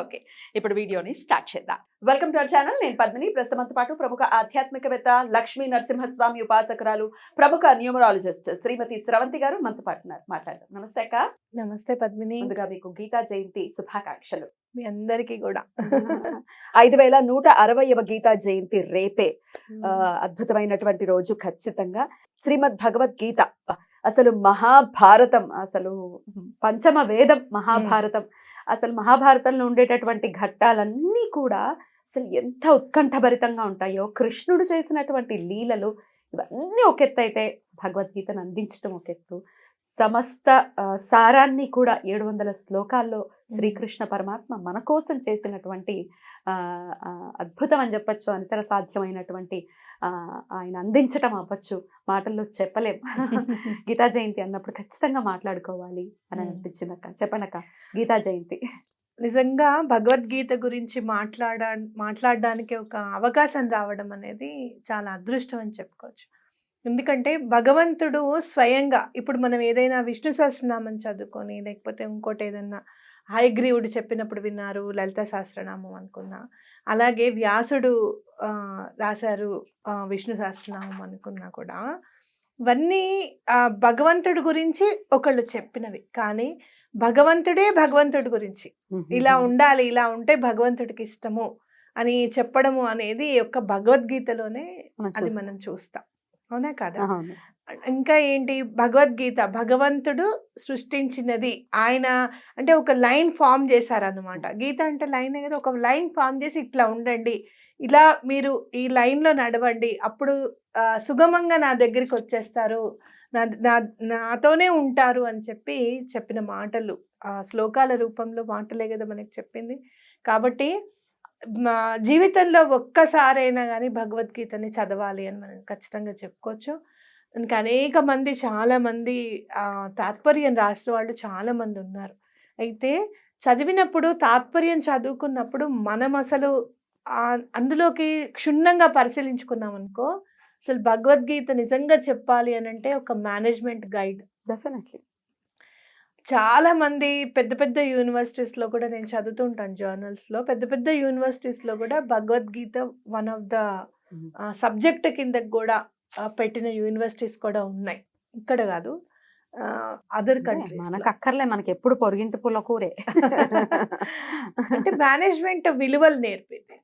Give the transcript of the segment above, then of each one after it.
Okay ఇప్పుడు వీడియోని start చేద్దాం. వెల్కమ్ టు అవర్ ఛానల్ నేను పద్మిని. ప్రస్తుతంతో పాటు ప్రముఖ ఆధ్యాత్మికవేత్త లక్ష్మీ నరసింహస్వామి ఉపాసకురాలు ప్రముఖ న్యూమరాలజిస్ట్ శ్రీమతి స్రవంతి గారు మనతో పాటు ఉన్నారు. మాట్లాడదాం. నమస్తే అక్క. నమస్తే పద్మిని. ముందుగా మీకు గీతా జయంతి శుభాకాంక్షలు. మీ అందరికీ కూడా. ఐదు వేల నూట అరవైవ గీతా జయంతి రేపే. అద్భుతమైనటువంటి రోజు ఖచ్చితంగా. శ్రీమద్ భగవద్గీత అసలు మహాభారతం అసలు పంచమ వేదం మహాభారతం అసలు మహాభారతంలో ఉండేటటువంటి ఘట్టాలన్నీ కూడా అసలు ఎంత ఉత్కంఠభరితంగా ఉంటాయో కృష్ణుడు చేసినటువంటి లీలలు ఇవన్నీ ఒక ఎత్తు అయితే భగవద్గీతను అందించడం ఒక ఎత్తు. సమస్త సారాన్ని కూడా ఏడు వందల శ్లోకాల్లో శ్రీకృష్ణ పరమాత్మ మన కోసం చేసినటువంటి అద్భుతం అని చెప్పచ్చు అనితర సాధ్యమైనటువంటి ఆయన అందించటం అవ్వచ్చు. మాటల్లో చెప్పలేం. గీతా జయంతి అన్నప్పుడు ఖచ్చితంగా మాట్లాడుకోవాలి అని. అనిపించింది అక్క చెప్పండి అక్క గీతా జయంతి. నిజంగా భగవద్గీత గురించి మాట్లాడ మాట్లాడడానికి ఒక అవకాశం రావడం అనేది చాలా అదృష్టం అని చెప్పుకోవచ్చు. ఎందుకంటే భగవంతుడు స్వయంగా ఇప్పుడు మనం ఏదైనా విష్ణు సహస్రనామం చదువుకొని లేకపోతే ఇంకోటి ఏదన్నా హయగ్రీవుడు చెప్పినప్పుడు విన్నారు లలిత సహస్రనామం అనుకున్నా అలాగే వ్యాసుడు రాశారు విష్ణు సహస్రనామం అనుకున్నా కూడా ఇవన్నీ భగవంతుడి గురించి ఒకళ్ళు చెప్పినవి. కానీ భగవంతుడే భగవంతుడి గురించి. ఇలా ఉండాలి ఇలా ఉంటే భగవంతుడికి ఇష్టము అని చెప్పడము అనేది ఒక భగవద్గీతలోనే అది. మనం చూస్తాం. అవునా కదా. ఇంకా ఏంటి? భగవద్గీత భగవంతుడు సృష్టించినది. ఆయన అంటే ఒక లైన్ ఫామ్ చేశారన్నమాట. గీత అంటే లైన్ కదా ఒక లైన్ ఫామ్ చేసి ఇట్లా ఉండండి. ఇలా మీరు ఈ లైన్లో నడవండి. అప్పుడు సుగమంగా నా దగ్గరికి వచ్చేస్తారు. నా నా నాతోనే ఉంటారు అని చెప్పి చెప్పిన మాటలు. ఆ శ్లోకాల రూపంలో మాటలే కదా మనకి చెప్పింది. కాబట్టి మా జీవితంలో ఒక్కసారైనా కానీ భగవద్గీతని చదవాలి అని మనం ఖచ్చితంగా చెప్పుకోవచ్చు. ఇంకా అనేక మంది చాలామంది తాత్పర్యం రాసిన వాళ్ళు చాలామంది ఉన్నారు. అయితే చదివినప్పుడు తాత్పర్యం చదువుకున్నప్పుడు మనం అసలు అందులోకి క్షుణ్ణంగా పరిశీలించుకున్నాం అనుకో అసలు భగవద్గీత నిజంగా చెప్పాలి అని అంటే ఒక మేనేజ్మెంట్ గైడ్ డెఫినెట్లీ చాలా మంది పెద్ద పెద్ద యూనివర్సిటీస్లో కూడా నేను చదువుతుంటాను జర్నల్స్లో పెద్ద పెద్ద యూనివర్సిటీస్లో కూడా Bhagavad Gita one of the subject కింద కూడా పెట్టిన యూనివర్సిటీస్ కూడా ఉన్నాయి. ఇక్కడ కాదు. అదర్ కంట్రీస్ మనకు అక్కర్లే మనకి ఎప్పుడు పొరిగింటి పుల్ల కూరే. అంటే మేనేజ్మెంట్ విలువలు నేర్పింది.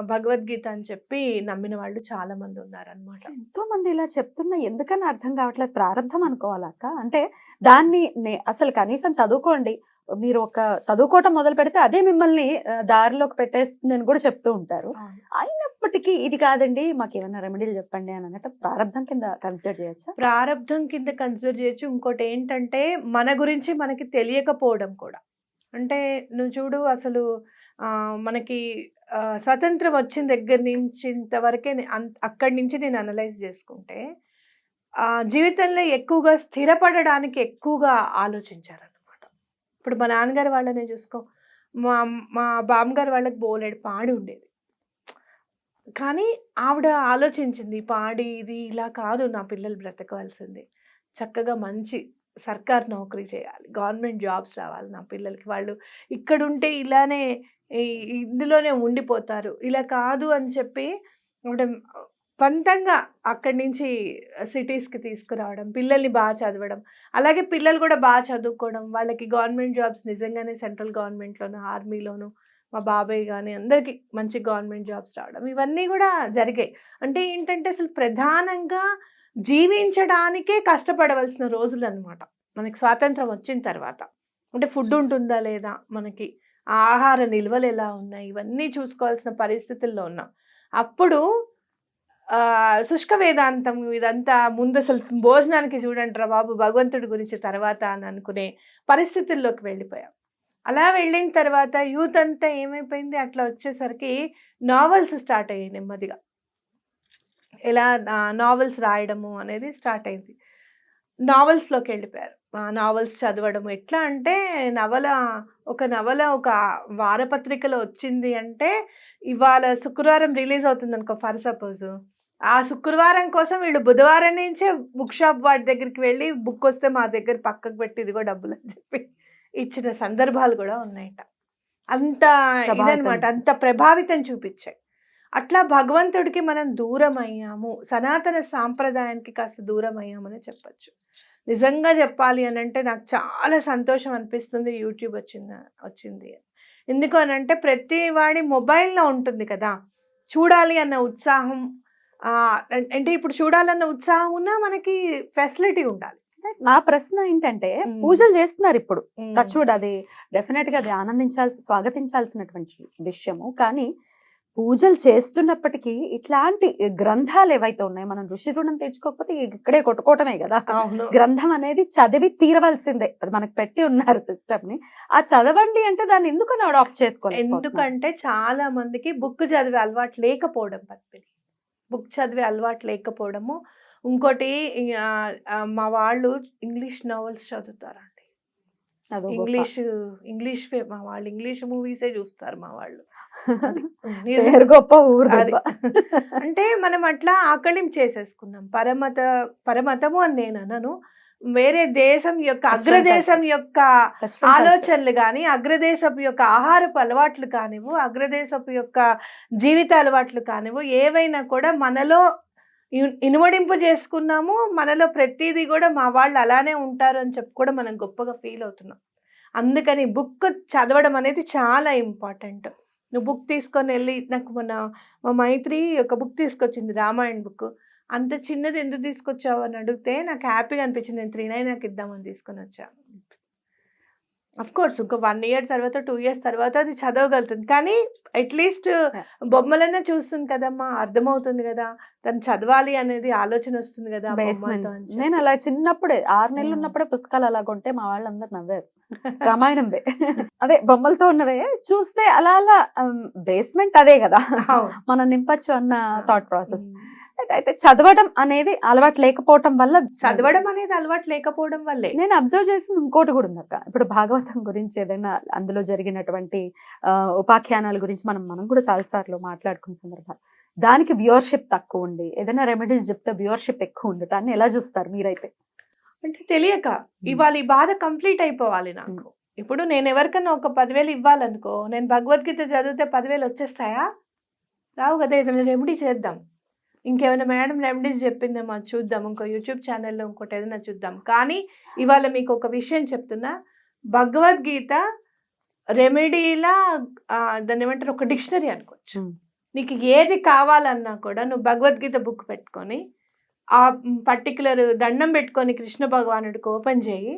భగవద్గీత అని చెప్పి నమ్మిన వాళ్ళు చాలా మంది ఉన్నారనమాట ఎంతో మంది ఇలా చెప్తున్నా ఎందుకని అర్థం కావట్లేదు? ప్రారంభం అనుకోవాలక్క. అంటే దాన్ని నే- అసలు కనీసం చదువుకోండి. మీరు ఒక చదువుకోవటం మొదలు పెడితే అదే మిమ్మల్ని దారిలోకి పెట్టేస్తుంది అని కూడా చెప్తూ ఉంటారు. అయినప్పటికీ ఇది కాదండి. మాకు ఏమైనా రెమెడీలు చెప్పండి అని అన్నట్టు ప్రారంభం కింద కన్సిడర్ చేయొచ్చా? ప్రారంధం కింద కన్సిడర్ చేయొచ్చు. ఇంకోటి ఏంటంటే మన గురించి మనకి తెలియకపోవడం కూడా. అంటే నువ్వు చూడు అసలు మనకి స్వతంత్రం వచ్చిన దగ్గర నుంచి ఇంతవరకే అక్కడి నుంచి నేను అనలైజ్ చేసుకుంటే జీవితంలో ఎక్కువగా స్థిరపడడానికి ఎక్కువగా ఆలోచించారనమాట ఇప్పుడు మా నాన్నగారి వాళ్ళనే చూసుకో మా మా బామ్మగారు వాళ్ళకి బోలెడు పాడి ఉండేది. కానీ ఆవిడ ఆలోచించింది పాడి ఇది ఇలా కాదు నా పిల్లలు బ్రతకవలసింది. చక్కగా మంచి సర్కార్ నౌకరీ చేయాలి. గవర్నమెంట్ జాబ్స్ రావాలి నా పిల్లలకి. వాళ్ళు ఇక్కడ ఉంటే ఇలానే ఈ- ఇందులోనే ఉండిపోతారు. ఇలా కాదు అని చెప్పి సొంతంగా అక్కడి నుంచి సిటీస్కి తీసుకురావడం పిల్లల్ని బాగా చదవడం అలాగే పిల్లలు కూడా బాగా చదువుకోవడం వాళ్ళకి గవర్నమెంట్ జాబ్స్ నిజంగానే సెంట్రల్ గవర్నమెంట్లోను ఆర్మీలోను మా బాబాయ్ కానీ అందరికీ మంచి గవర్నమెంట్ జాబ్స్ రావడం. ఇవన్నీ కూడా జరిగాయి. అంటే ఏంటంటే అసలు ప్రధానంగా జీవించడానికే కష్టపడవలసిన రోజులు అనమాట మనకి స్వాతంత్రం వచ్చిన తర్వాత. అంటే ఫుడ్ ఉంటుందా లేదా? మనకి ఆహార నిల్వలు ఎలా ఉన్నాయి? ఇవన్నీ చూసుకోవాల్సిన పరిస్థితుల్లో ఉన్నాం. అప్పుడు శుష్క వేదాంతం ఇదంతా ముందు అసలు భోజనానికి చూడండిరా బాబు భగవంతుడి గురించి తర్వాత అని అనుకునే పరిస్థితుల్లోకి వెళ్ళిపోయాం. అలా వెళ్ళిన తర్వాత యూత్ అంతా ఏమైపోయింది? అట్లా వచ్చేసరికి నావెల్స్ స్టార్ట్ అయ్యాయి నెమ్మదిగా. ఎలా నావెల్స్ రాయడము అనేది స్టార్ట్ అయింది. నావెల్స్లోకి వెళ్ళిపోయారు. నావెల్స్ చదవడం ఎట్లా అంటే నవల ఒక నవల ఒక వారపత్రికలో వచ్చింది అంటే ఇవాళ శుక్రవారం రిలీజ్ అవుతుంది అనుకో ఫర్ సపోజ్. ఆ శుక్రవారం కోసం వీళ్ళు బుధవారం నుంచే బుక్ షాప్ వాడి దగ్గరికి వెళ్ళి బుక్ వస్తే మా దగ్గర పక్కకు పెట్టి ఇదిగో డబ్బులు అని చెప్పి ఇచ్చిన సందర్భాలు కూడా ఉన్నాయట. అంత ఇదనమాట. అంత ప్రభావితం చూపించాయి. అట్లా భగవంతుడికి మనం దూరం అయ్యాము సనాతన సాంప్రదాయానికి కాస్త దూరం అయ్యామని చెప్పొచ్చు. నిజంగా చెప్పాలి అని అంటే నాకు చాలా సంతోషం అనిపిస్తుంది యూట్యూబ్ వచ్చింది వచ్చింది. ఎందుకు అని అంటే ప్రతి వాడి మొబైల్లో ఉంటుంది కదా. చూడాలి అన్న ఉత్సాహం అంటే ఇప్పుడు చూడాలన్న ఉత్సాహం ఉన్నా మనకి ఫెసిలిటీ ఉండాలి. నా ప్రశ్న ఏంటంటే. పూజలు చేస్తున్నారు ఇప్పుడు. టచ్వుడ్ అది డెఫినెట్గా అది ఆనందించాల్సి స్వాగతించాల్సినటువంటి విషయము. కానీ పూజలు చేస్తున్నప్పటికీ ఇట్లాంటి గ్రంథాలు ఏవైతే ఉన్నాయో మనం ఋషి రుణం తెచ్చుకోకపోతే ఇక్కడే కొట్టుకోవటమే కదా. గ్రంథం అనేది చదివి తీరవలసిందే. అది మనకు పెట్టి ఉన్నారు సిస్టమ్ని ఆ చదవండి అంటే దాన్ని ఎందుకని అడాప్ట్ చేసుకోవాలి ఎందుకంటే చాలా మందికి బుక్ చదివే అలవాటు లేకపోవడం పద్మిని బుక్ చదివే అలవాటు లేకపోవడము. ఇంకోటి మా వాళ్ళు ఇంగ్లీష్ నవల్స్ చదువుతారండి. ఇంగ్లీష్ ఇంగ్లీష్ ఫే- మా వాళ్ళు ఇంగ్లీష్ మూవీసే చూస్తారు మా వాళ్ళు. గొప్ప ఊరు. అంటే మనం అట్లా ఆకళిం చేసేసుకున్నాం. పరమత పరమతము అని నేను అనను. వేరే దేశం యొక్క అగ్రదేశం యొక్క ఆలోచనలు కానీ అగ్రదేశపు యొక్క ఆహారపు అలవాట్లు కానివ్వు అగ్రదేశపు యొక్క జీవిత అలవాట్లు కానివ్వు ఏవైనా కూడా మనలో ఇన్- ఇనుమడింపు చేసుకున్నాము. మనలో ప్రతిదీ కూడా మా వాళ్ళు అలానే ఉంటారు అని చెప్పి కూడా మనం గొప్పగా ఫీల్ అవుతున్నాం. అందుకని బుక్ చదవడం అనేది చాలా ఇంపార్టెంట్. నువ్వు బుక్ తీసుకొని వెళ్ళి నాకు మొన్న మా మైత్రి ఒక బుక్ తీసుకొచ్చింది రామాయణ బుక్. అంత చిన్నది ఎందుకు తీసుకొచ్చావు అని అడిగితే నాకు హ్యాపీగా అనిపించింది. నేను త్రీ నైన్ నాకు ఇద్దామని తీసుకొని వచ్చాను అఫ్ కోర్స్ ఇంకో వన్ ఇయర్ తర్వాత టూ ఇయర్స్ తర్వాత అది చదవగలుగుతుంది. కానీ అట్లీస్ట్ బొమ్మలన్నా చూస్తుంది కదమ్మా. అర్థమవుతుంది కదా. తను చదవాలి అనేది ఆలోచన వస్తుంది కదా. నేను అలా చిన్నప్పుడే ఆరు నెలలు. ఉన్నప్పుడే పుస్తకాలు అలా కొంటే మా వాళ్ళందరూ నవ్వారు. రామాయణంవే. అదే బొమ్మలతో ఉన్నవే. చూస్తే అలా అలా బేస్మెంట్ అదే కదా. మనం నింపచ్చు అన్న థాట్ ప్రాసెస్ అయితే చదవడం అనేది అలవాటు లేకపోవటం వల్ల చదవడం అనేది అలవాటు లేకపోవడం వల్లే. నేను అబ్జర్వ్ చేసిన ఇంకోటి కూడా ఉంది అక్క ఇప్పుడు భాగవతం గురించి ఏదైనా అందులో జరిగినటువంటి ఉపాఖ్యానాల గురించి మనం మనం కూడా చాలా సార్లు మాట్లాడుకున్న సందర్భాలు. దానికి వ్యూవర్షిప్ తక్కువ ఉండి ఏదైనా రెమెడీస్ చెప్తే వ్యూవర్షిప్ ఎక్కువ ఉండటాన్ని ఎలా చూస్తారు మీరైతే? అంటే తెలియక. ఇవాళ ఈ బాధ కంప్లీట్ అయిపోవాలి నాకు. ఇప్పుడు నేను ఎవరికన్నా ఒక పదివేలు ఇవ్వాలనుకో నేను భగవద్గీత చదివితే పదివేలు వచ్చేస్తాయా? రావు కదా ఏదైనా రెమెడీ చేద్దాం. ఇంకేమైనా మేడం రెమెడీస్ చెప్పిందేమో చూద్దాం. ఇంకో యూట్యూబ్ ఛానల్లో ఇంకోటి ఏదైనా చూద్దాం. కానీ ఇవాళ మీకు ఒక విషయం చెప్తున్నా. భగవద్గీత రెమెడీలా దాన్ని ఏమంటారు? ఒక డిక్షనరీ అనుకోవచ్చు. నీకు ఏది కావాలన్నా కూడా నువ్వు భగవద్గీత బుక్ పెట్టుకొని ఆ పర్టికులర్ దండం పెట్టుకొని కృష్ణ భగవానుడికి ఓపెన్ చేయి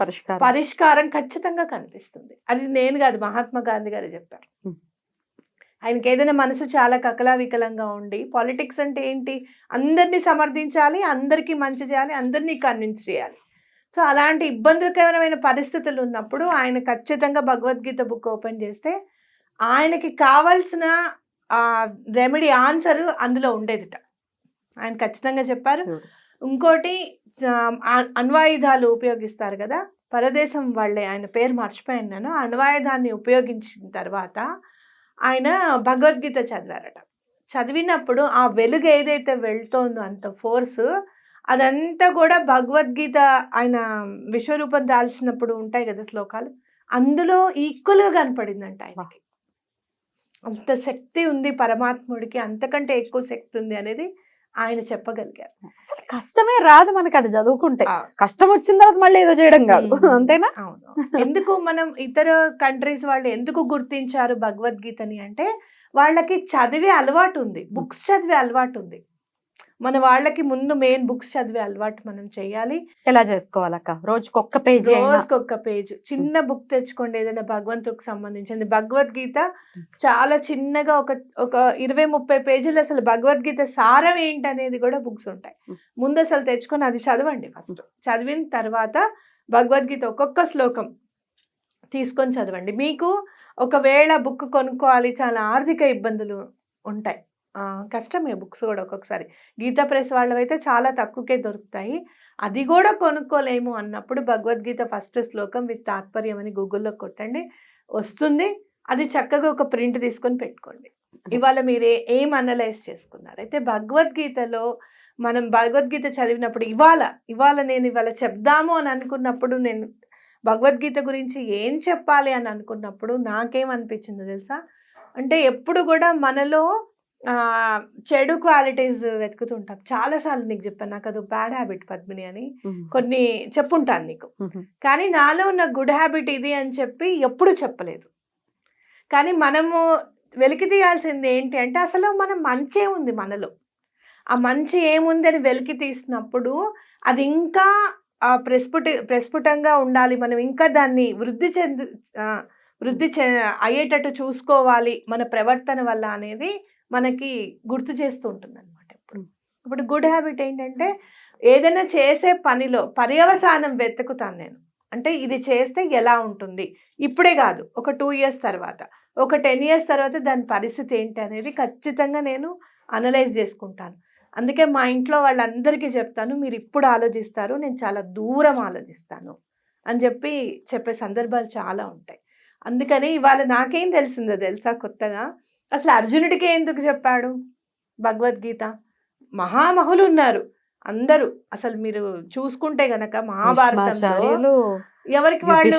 పరిష్కారం. పరిష్కారం ఖచ్చితంగా కనిపిస్తుంది. అది నేను కాదు మహాత్మా గాంధీ గారు చెప్పారు. ఆయనకి ఏదైనా మనసు చాలా కకలా వికలంగా ఉండి పాలిటిక్స్ అంటే ఏంటి? అందరినీ సమర్థించాలి అందరికీ మంచి చేయాలి అందరినీ కన్విన్స్ చేయాలి. సో అలాంటి ఇబ్బందికరమైన పరిస్థితులు ఉన్నప్పుడు ఆయన ఖచ్చితంగా భగవద్గీత బుక్ ఓపెన్ చేస్తే ఆయనకి కావాల్సిన రెమెడీ ఆన్సర్ అందులో ఉండేదిట. ఆయన ఖచ్చితంగా చెప్పారు. ఇంకోటి అణ్వాయుధాలు ఉపయోగిస్తారు కదా? పరదేశం వాళ్ళే ఆయన పేరు మర్చిపోయాను నేను. అణ్వాయుధాన్ని ఉపయోగించిన తర్వాత ఆయన భగవద్గీత చదివారట. చదివినప్పుడు ఆ వెలుగు ఏదైతే వెళ్తోందో అంత ఫోర్స్ అదంతా కూడా భగవద్గీత ఆయన విశ్వరూపం దాల్చినప్పుడు ఉంటాయి కదా శ్లోకాలు? అందులో ఈక్వల్గా కనపడిందంట ఆయనకి. అంత శక్తి ఉంది పరమాత్ముడికి అంతకంటే ఎక్కువ శక్తి ఉంది అనేది ఆయన చెప్పగలిగారు. అసలు కష్టమే రాదు మనకి అది చదువుకుంటే. కష్టం వచ్చిన తర్వాత మళ్ళీ ఏదో చేయడం కాదు. అంతేనా? అవును. ఎందుకు మనం ఇతర కంట్రీస్ వాళ్ళు ఎందుకు గుర్తించారు భగవద్గీతని అంటే వాళ్ళకి చదివే అలవాటు ఉంది. బుక్స్ చదివే అలవాటు ఉంది. మన వాళ్ళకి ముందు మెయిన్ బుక్స్ చదివే అలవాటు మనం చేయాలి. ఎలా చేసుకోవాలక్క? రోజుకి ఒక్క పేజీ రోజుకి ఒక్క పేజ్. చిన్న బుక్ తెచ్చుకోండి ఏదైనా భగవంతుడికి సంబంధించింది. భగవద్గీత చాలా చిన్నగా ఒక ఒక ఇరవై ముప్పై పేజీలు అసలు భగవద్గీత సారం ఏంటనేది కూడా బుక్స్ ఉంటాయి. ముందు అసలు తెచ్చుకొని అది చదవండి ఫస్ట్ చదివిన తర్వాత భగవద్గీత ఒక్కొక్క శ్లోకం తీసుకొని చదవండి. మీకు ఒకవేళ బుక్ కొనుక్కోవాలి చాలా ఆర్థిక ఇబ్బందులు ఉంటాయి. కష్టమే బుక్స్ కూడా ఒక్కొక్కసారి. గీతా ప్రెస్ వాళ్ళవైతే చాలా తక్కువకే దొరుకుతాయి. అది కూడా కొనుక్కోలేము అన్నప్పుడు భగవద్గీత ఫస్ట్ శ్లోకం విత్ తాత్పర్యం అని గూగుల్లో కొట్టండి. వస్తుంది. అది చక్కగా ఒక ప్రింట్ తీసుకొని పెట్టుకోండి. ఇవాళ మీరు ఏ- అనలైజ్ చేసుకున్నారు? అయితే భగవద్గీతలో మనం భగవద్గీత చదివినప్పుడు ఇవాళ ఇవాళ నేను ఇవాళ చెప్దాము అని అనుకున్నప్పుడు నేను భగవద్గీత గురించి ఏం చెప్పాలి అని అనుకున్నప్పుడు నాకేమనిపించిందో తెలుసా? అంటే ఎప్పుడు కూడా మనలో చెడు క్వాలిటీస్ వెతుకుతుంటాం. చాలాసార్లు నీకు చెప్పాను నాకు అది బ్యాడ్ హ్యాబిట్ పద్మిని అని. కొన్ని చెప్పుంటాను నీకు. కానీ నాలో ఉన్న గుడ్ హ్యాబిట్ ఇది అని చెప్పి ఎప్పుడు చెప్పలేదు. కానీ మనము వెలికి తీయాల్సింది ఏంటి అంటే అసలు మన మంచే ఉంది మనలో. ఆ మంచి ఏముంది అని వెలికి తీసినప్పుడు అది ఇంకా ప్రస్ఫుట ప్రస్ఫుటంగా ఉండాలి. మనం ఇంకా దాన్ని వృద్ధి చెంది వృద్ధి చె అయ్యేటట్టు చూసుకోవాలి మన ప్రవర్తన వల్ల అనేది మనకి గుర్తు చేస్తూ ఉంటుంది అనమాట ఇప్పుడు ఇప్పుడు గుడ్ హ్యాబిట్ ఏంటంటే ఏదైనా చేసే పనిలో పర్యవసానం వెతుకుతాను నేను. అంటే ఇది చేస్తే ఎలా ఉంటుంది? ఇప్పుడే కాదు ఒక టూ ఇయర్స్ తర్వాత. ఒక టెన్ ఇయర్స్ తర్వాత దాని పరిస్థితి ఏంటి అనేది ఖచ్చితంగా నేను అనలైజ్ చేసుకుంటాను. అందుకే మా ఇంట్లో వాళ్ళందరికీ చెప్తాను మీరు ఇప్పుడు ఆలోచిస్తారు నేను చాలా దూరం ఆలోచిస్తాను అని చెప్పి చెప్పే సందర్భాలు చాలా ఉంటాయి. అందుకని ఇవాళ నాకేం తెలిసిందో తెలుసా కొత్తగా? అసలు అర్జునుడికి ఎందుకు చెప్పాడు? భగవద్గీత. మహామహులు ఉన్నారు అందరూ అసలు మీరు చూసుకుంటే గనక మహాభారతంలో ఎవరికి వాళ్ళు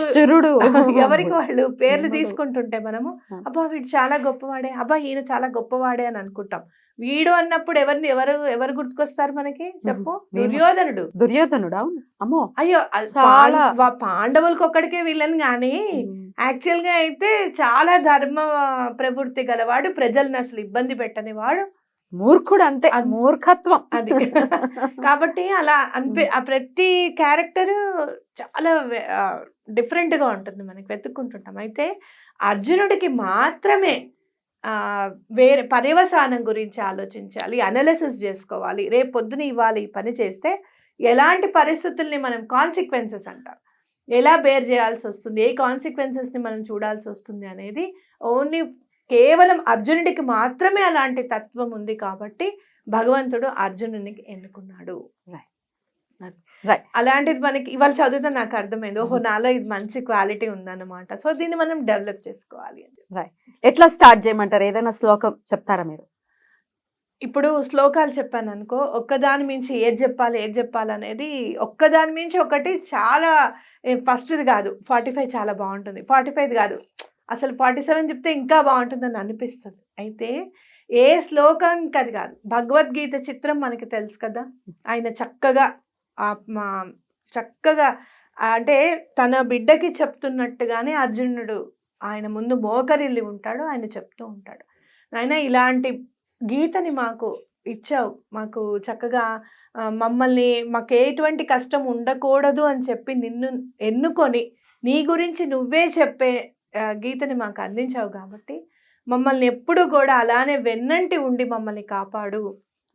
ఎవరికి వాళ్ళు పేర్లు? తీసుకుంటుంటే మనము. అబ్బా వీడు చాలా గొప్పవాడే అబ్బా ఈయన చాలా గొప్పవాడే అని అనుకుంటాం. వీడు అన్నప్పుడు ఎవరిని ఎవరు ఎవరు గుర్తుకొస్తారు మనకి? చెప్పు. దుర్యోధనుడు. దుర్యోధనుడు? అమ్మో. అయ్యో పాండవులకు ఒక్కడికే వీళ్ళని కానీ యాక్చువల్గా అయితే చాలా ధర్మ ప్రవృత్తి గలవాడు ప్రజల్ని అసలు ఇబ్బంది పెట్టని వాడు మూర్ఖుడు అంటే మూర్ఖత్వం. అది. కాబట్టి అలా అనిపి ఆ ప్రతి క్యారెక్టర్ చాలా వే- ఆ, different గా ఉంటుంది. మనకి వెతుక్కుంటుంటాం. అయితే అర్జునుడికి మాత్రమే వేరే పర్యవసానం గురించి ఆలోచించాలి అనాలిసిస్ చేసుకోవాలి రేపు పొద్దున ఇవ్వాలి ఈ పని చేస్తే ఎలాంటి పరిస్థితుల్ని మనం కాన్సిక్వెన్సెస్ అంటారు ఎలా బేర్ చేయాల్సి వస్తుంది ఏ కాన్సిక్వెన్సెస్ని మనం చూడాల్సి వస్తుంది అనేది ఓన్లీ కేవలం అర్జునుడికి మాత్రమే అలాంటి తత్వం ఉంది కాబట్టి భగవంతుడు అర్జునునికి ఎన్నుకున్నాడు. అలాంటిది మనకి ఇవాళ చదివితే నాకు అర్థమైంది. ఓహో నాలో ఇది మంచి క్వాలిటీ ఉందన్నమాట. సో దీన్ని మనం డెవలప్ చేసుకోవాలి అని చెప్పి. ఎట్లా స్టార్ట్ చేయమంటారు? ఏదైనా శ్లోకం చెప్తారా మీరు? ఇప్పుడు శ్లోకాలు చెప్పాను అనుకో ఒక్కదాని మించి ఏది చెప్పాలి ఏది చెప్పాలి అనేది ఒక్కదాని మించి ఒకటి చాలా ఫస్ట్ది కాదు. ఫార్టీ ఫైవ్ చాలా బాగుంటుంది. ఫార్టీ ఫైవ్ కాదు. అసలు ఫార్టీ సెవెన్ చెప్తే ఇంకా బాగుంటుందని అనిపిస్తుంది. అయితే ఏ శ్లోకానికి అది కాదు. భగవద్గీత చిత్రం మనకి తెలుసు కదా. ఆయన చక్కగా మా- చక్కగా అంటే తన బిడ్డకి చెప్తున్నట్టుగానే అర్జునుడు ఆయన ముందు మోకరిల్లి ఉంటాడు ఆయన చెప్తూ ఉంటాడు. ఆయన ఇలాంటి గీతని మాకు ఇచ్చావు. మాకు చక్కగా మమ్మల్ని మాకు ఎటువంటి కష్టం ఉండకూడదు అని చెప్పి నిన్ను ఎన్నుకొని నీ గురించి నువ్వే చెప్పే గీతని మాకు అందించావు కాబట్టి మమ్మల్ని ఎప్పుడు కూడా అలానే వెన్నంటి ఉండి మమ్మల్ని కాపాడు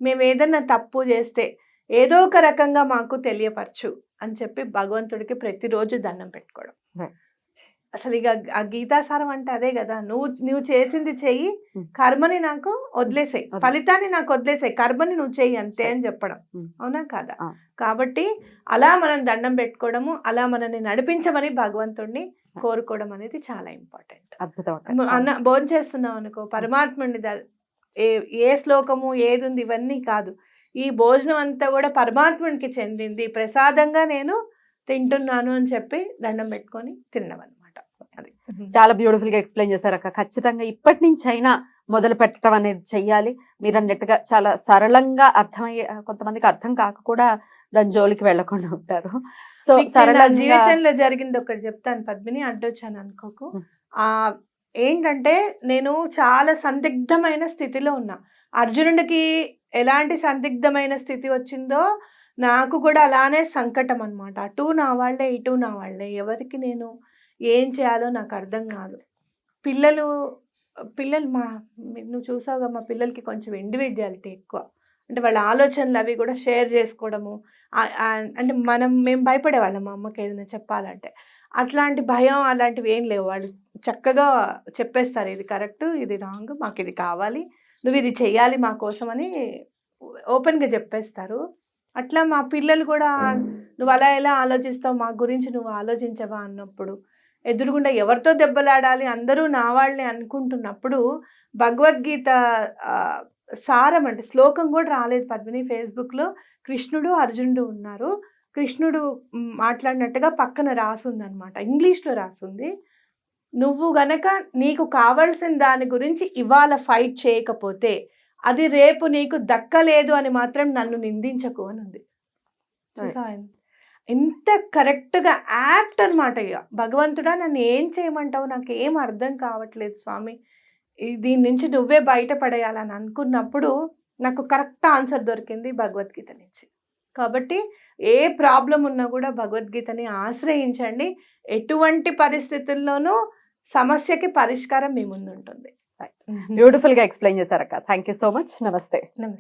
మేము ఏదన్నా తప్పు చేస్తే ఏదో ఒక రకంగా మాకు తెలియపరచు అని చెప్పి భగవంతుడికి ప్రతిరోజు దండం పెట్టుకోవడం. అసలు ఇక ఆ గీతాసారం అంటే అదే కదా నువ్వు నువ్వు చేసింది చెయ్యి. కర్మని నాకు వదిలేసాయి. ఫలితాన్ని నాకు వదిలేసాయి కర్మని నువ్వు చెయ్యి అంతే అని చెప్పడం. అవునా కాదా. కాబట్టి అలా మనం దండం పెట్టుకోవడము అలా మనల్ని నడిపించమని భగవంతుడిని కోరుకోవడం అనేది చాలా ఇంపార్టెంట్. అద్భుతం. అన్న భోజనం చేస్తున్నాం అనుకో పరమాత్ముడిని ఏ ఏ శ్లోకము ఏది ఉంది ఇవన్నీ కాదు. ఈ భోజనం అంతా కూడా పరమాత్మునికి చెందింది. ప్రసాదంగా నేను తింటున్నాను అని చెప్పి దండం పెట్టుకొని తిన్నాం అనమాట అది చాలా బ్యూటిఫుల్గా ఎక్స్ప్లెయిన్ చేశారు అక్క. ఖచ్చితంగా ఇప్పటి నుంచి అయినా మొదలు పెట్టడం అనేది చెయ్యాలి. మీరు అన్నట్టుగా చాలా సరళంగా అర్థమయ్యే కొంతమందికి అర్థం కాక కూడా దాని జోలికి వెళ్ళకుండా ఉంటారు. సో సరళంగా జీవితంలో జరిగింది ఒకటి చెప్తాను పద్మిని అడ్డొచ్చాను అనుకోకు. ఆ ఏంటంటే నేను చాలా సందిగ్ధమైన స్థితిలో ఉన్నా. అర్జునుడికి ఎలాంటి సందిగ్ధమైన స్థితి వచ్చిందో నాకు కూడా అలానే సంకటం అనమాట అటు నా వాళ్ళే ఇటు నా వాళ్ళే. ఎవరికి నేను ఏం చేయాలో నాకు అర్థం కాదు. పిల్లలు పిల్లలు మా నువ్వు చూసావుగా మా పిల్లలకి కొంచెం ఇండివిజువాలిటీ ఎక్కువ. అంటే వాళ్ళ ఆలోచనలు అవి కూడా షేర్ చేసుకోవడము. అంటే మనం మేము భయపడేవాళ్ళం మా అమ్మకి ఏదైనా చెప్పాలంటే. అట్లాంటి భయం అలాంటివి ఏం లేవు. వాళ్ళు చక్కగా చెప్పేస్తారు ఇది కరెక్ట్ ఇది రాంగ్ మాకు ఇది కావాలి నువ్వు ఇది చెయ్యాలి మా కోసం అని ఓపెన్గా చెప్పేస్తారు. అట్లా మా పిల్లలు కూడా నువ్వు అలా ఎలా ఆలోచిస్తావు? మా గురించి నువ్వు ఆలోచించవా? అన్నప్పుడు ఎదురుగుండా ఎవరితో దెబ్బలాడాలి? అందరూ నా వాళ్ళని అనుకుంటున్నప్పుడు భగవద్గీత సారం అంటే శ్లోకం కూడా రాలేదు పద్మిని ఫేస్బుక్లో. కృష్ణుడు అర్జునుడు ఉన్నారు. కృష్ణుడు మాట్లాడినట్టుగా పక్కన రాసుంది అనమాట ఇంగ్లీష్లో రాసుంది. నువ్వు గనక నీకు కావాల్సిన దాని గురించి ఇవాళ ఫైట్ చేయకపోతే అది రేపు నీకు దక్కలేదు అని మాత్రం నన్ను నిందించకు అని ఉంది. చూసా ఎంత కరెక్ట్గా యాప్ట్ అనమాట ఇక భగవంతుడా నన్ను ఏం చేయమంటావు? నాకు ఏం అర్థం కావట్లేదు స్వామి. దీని నుంచి నువ్వే బయటపడేయాలని అనుకున్నప్పుడు నాకు కరెక్ట్ ఆన్సర్ దొరికింది భగవద్గీత నుంచి. కాబట్టి ఏ ప్రాబ్లం ఉన్నా కూడా భగవద్గీతని ఆశ్రయించండి. ఎటువంటి పరిస్థితుల్లోనూ సమస్యకి పరిష్కారం మీ ముందు ఉంటుంది బ్యూటిఫుల్గా explain చేశారక్క. Thank you so much namaste namaste